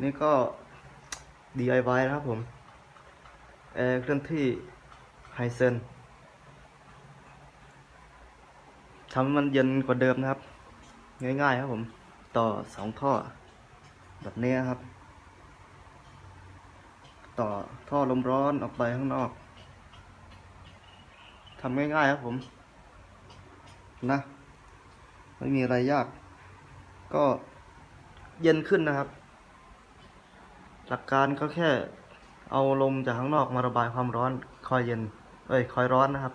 นี่ก็ DIY นะครับผมแอร์เคลื่อนที่ไฮเซนทำมันเย็นกว่าเดิมนะครับ ง่ายๆครับผม ต่อสองท่อ แบบนี้ครับ ต่อท่อลมร้อนออกไปข้างนอกทำง่ายๆครับผม นะ ไม่มีอะไรยาก ก็เย็นขึ้นนะครับ หลักการก็แค่เอาลมจากข้างนอกมาระบายความร้อนคอยเย็น เอ้ยคอยร้อนนะครับ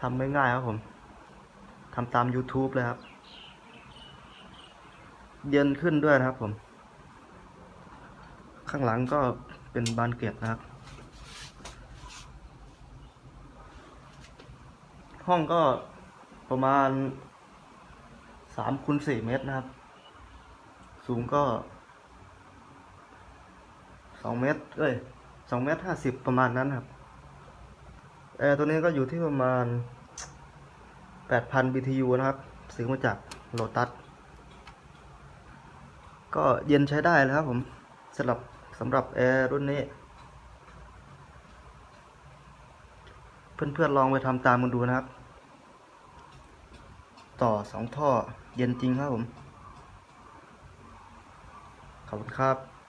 ทำไม่ง่ายครับผมทำตาม YouTube เลยครับ เย็นขึ้นด้วยนะครับผม ข้างหลังก็เป็นบานเกล็ดนะครับ ห้องก็ประมาณสามคูณสี่เมตรนะครับ สูงก็ สองเมตร เอ้ยสองเมตรห้าสิบประมาณนั้นครับ แอร์ตัวนี้ก็อยู่ที่ประมาณแปดพัน BTU นะครับ ซื้อมาจากโลตัส ก็เย็นใช้ได้แล้วครับผมสำหรับสำหรับแอร์รุ่นนี้ เพื่อนๆลองไปทำตามกันดูนะครับ ต่อสองท่อเย็นจริงครับผม ขอบคุณครับ